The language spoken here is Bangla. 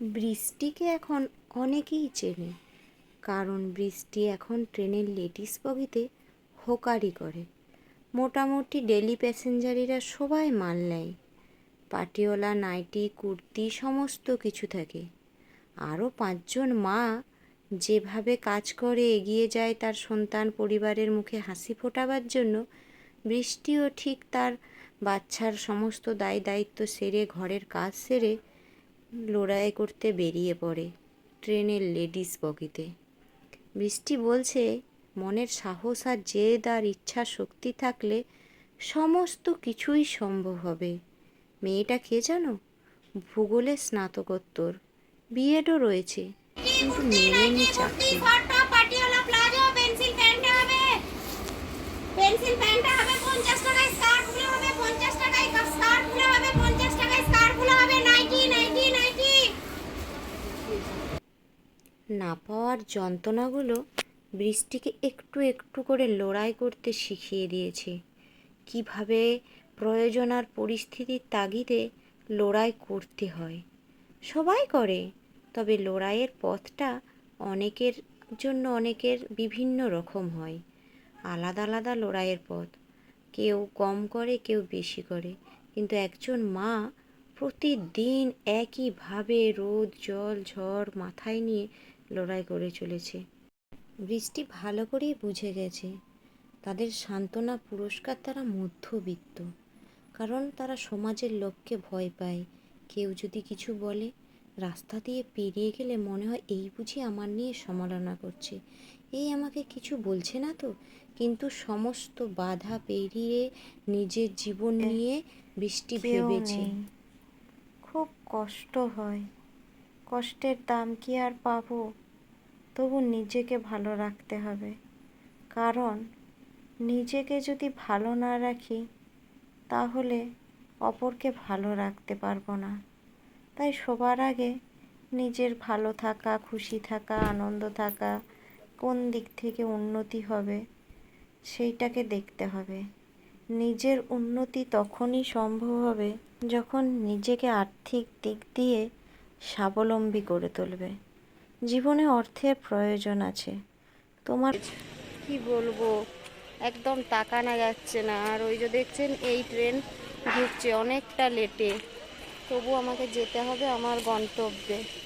বৃষ্টিকে এখন অনেকেই চেনে, কারণ বৃষ্টি এখন ট্রেনের লেডিস বগিতে হোকারি করে। মোটামুটি ডেলি প্যাসেঞ্জারিরা সবাই মাল নেয়। পাটিওলা, নাইটি, কুর্তি, সমস্ত কিছু থাকে। আরও পাঁচজন মা যেভাবে কাজ করে এগিয়ে যায় তার সন্তান পরিবারের মুখে হাসি ফোটাবার জন্য, বৃষ্টিও ঠিক তার বাচ্চার সমস্ত দায় দায়িত্ব সেরে, ঘরের কাজ সেরে লড়াই করতে বেরিয়ে পড়ে ট্রেনের লেডিস বগিতে। বৃষ্টি বলছে, মনের সাহস আর জেদ আর ইচ্ছা শক্তি থাকলে সমস্ত কিছুই সম্ভব হবে। মেয়েটা কে জানো? ভূগোলে স্নাতকোত্তর বিএডও রয়েছে, কিন্তু মেলেনি চাকরি। না পাওয়ার যন্ত্রণাগুলো বৃষ্টিকে একটু একটু করে লড়াই করতে শিখিয়ে দিয়েছে। কীভাবে প্রয়োজন আর পরিস্থিতির তাগিদে লড়াই করতে হয়? সবাই করে, তবে লড়াইয়ের পথটা অনেকের জন্য অনেকের বিভিন্ন রকম হয়। আলাদা আলাদা লড়াইয়ের পথ। কেউ কম করে, কেউ বেশি করে। কিন্তু একজন মা প্রতিদিন একইভাবে রোদ, জল, ঝড় মাথায় নিয়ে লড়াই করে চলেছে। বৃষ্টি ভালো করেই বুঝে গেছে। তাদের সান্ত্বনা পুরস্কার তারা মধ্যবিত্ত। কারণ তারা সমাজের লোককে ভয় পায়। কেউ যদি কিছু বলে রাস্তা দিয়ে পেরিয়ে গেলে মনে হয় এই বুঝি আমার নিয়ে সমালোচনা করছে। এই আমাকে কিছু বলছে না তো? কিন্তু সমস্ত বাধা পেরিয়ে নিজের জীবন নিয়ে বৃষ্টি ভেবেছে। খুব কষ্ট হয়। কষ্টের দাম কি আর পাবো? তবু নিজেকে ভালো রাখতে হবে। কারণ, নিজেকে যদি ভালো না রাখি, তাহলে অপরকে ভালো রাখতে পারব না। তাই সবার আগে নিজের ভালো থাকা, খুশি থাকা, আনন্দ থাকা কোন দিক থেকে উন্নতি হবে, সেইটাকে দেখতে হবে। নিজের উন্নতি তখনই সম্ভব হবে যখন নিজেকে আর্থিক দিক দিয়ে স্বাবলম্বী করে তুলবে। জীবনে অর্থের প্রয়োজন আছে। তোমার কি বলব? একদম তাকানো যাচ্ছে না। আর ওই যে দেখছেন, এই ট্রেন ঢুকছে অনেকটা লেটে। তবু আমাকে যেতে হবে আমার গন্তব্যে।